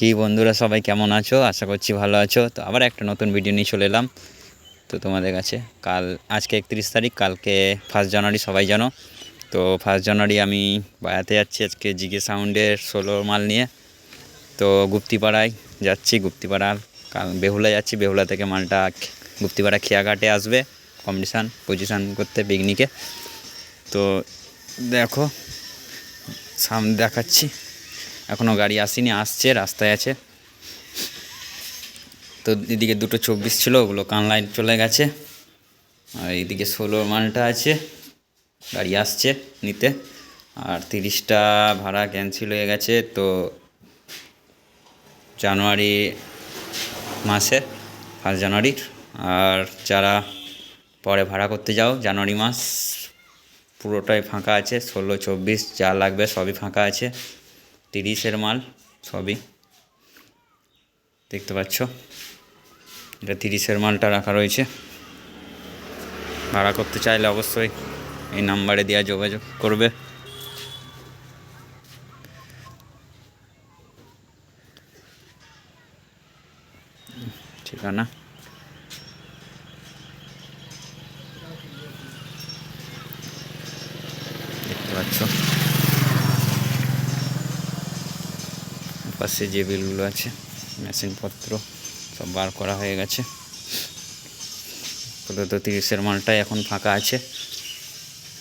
কি বন্ধুরা সবাই কেমন আছো? আশা করছি ভালো আছো। তো আবার একটা নতুন ভিডিও নিয়ে চলে এলাম। তো তোমাদের কাছে কাল, আজকে একত্রিশ তারিখ, কালকে ফার্স্ট জানুয়ারি, সবাই জানো। তো ফার্স্ট জানুয়ারি আমি বেড়াতে যাচ্ছি আজকে জিগে সাউন্ডের ষোলো মাল নিয়ে। তো গুপ্তিপাড়ায় যাচ্ছি, গুপ্তিপাড়া, কাল বেহুলা যাচ্ছি। বেহুলা থেকে মালটা গুপ্তিপাড়া খেয়াঘাটে আসবে কম্পিটিশান পজিশান করতে পিকনিকে তো দেখো সামনে দেখাচ্ছি। এখনও গাড়ি আসেনি, আসছে, রাস্তায় আছে। তো এদিকে দুটো চব্বিশ ছিল, ওগুলো কান কানলাইন চলে গেছে। আর এদিকে ষোলো মালটা আছে, গাড়ি আসছে নিতে। আর তিরিশটা ভাড়া ক্যান্সেল হয়ে গেছে, তো জানুয়ারি মাসে ফার্স্ট জানুয়ারির আর যারা পরে ভাড়া করতে যাও, জানুয়ারি মাস পুরোটাই ফাঁকা আছে, ষোলো, চব্বিশ যা লাগবে সবই ফাঁকা আছে। তিরিশের মাল সবই। দেখতে পাচ্ছ? এটা তিরিশের মালটা রাখা রয়েছে। ভাড়া করতে চাইলে অবশ্যই এই নাম্বারে দেওয়া যোগাযোগ করবে। ঠিকানা? দেখতে পাচ্ছ? পাশে যে বিলগুলো আছে, মেশিনপত্র সব বার করা হয়ে গেছে। আপাতত তিরিশের মালটাই এখন ফাঁকা আছে।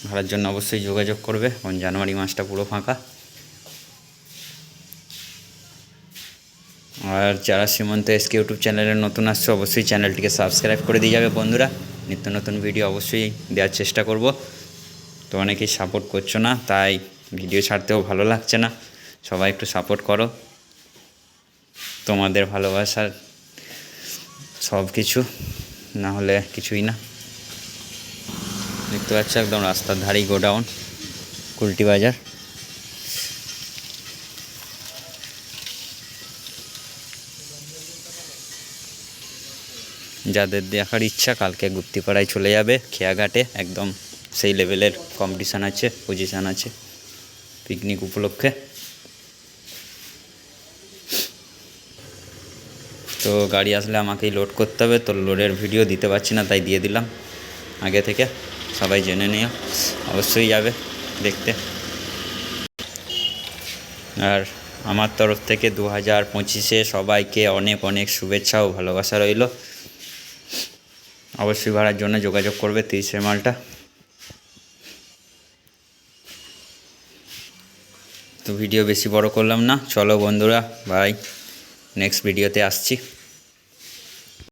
ভাড়ার জন্য অবশ্যই যোগাযোগ করবে কারণ জানুয়ারি মাসটা পুরো ফাঁকা। আর যারা সীমন্ত এসকে ইউটিউব চ্যানেলে নতুন আসছে, অবশ্যই চ্যানেলটিকে সাবস্ক্রাইব করে দিয়ে যাবে বন্ধুরা। নিত্য নতুন ভিডিও অবশ্যই দেওয়ার চেষ্টা করব। তো অনেকেই সাপোর্ট করছ না, তাই ভিডিও ছাড়তেও ভালো লাগছে না। সবাই একটু সাপোর্ট করো। তোমাদের ভালোবাসার সব কিছু না হলে কিছুই না। দেখতে পাচ্ছ একদম রাস্তার ধারেই গোডাউন, কুলটি বাজার। যাদের দেখার ইচ্ছা কালকে গুপ্তিপাড়ায় চলে যাবে, খেয়াঘাটে, একদম সেই লেভেলের কম্পিটিশান আছে পজিশান আছে পিকনিক উপলক্ষে। তো গাড়ি আসলে আমাকেই লোড করতে হবে, তো লোডের ভিডিও দিতে পারছি না, তাই দিয়ে দিলাম। আগে থেকে সবাই জেনে নিও, অবশ্যই যাবে দেখতে। আর আমার তরফ থেকে দু হাজার পঁচিশে সবাইকে অনেক অনেক শুভেচ্ছা ও ভালোবাসা রইল। অবশ্যই ভাড়ার জন্য যোগাযোগ করবে তিরিশের মালটা। তো ভিডিও বেশি বড় করলাম না, চলো বন্ধুরা বাই নেক্সট ভিডিওতে আসছি।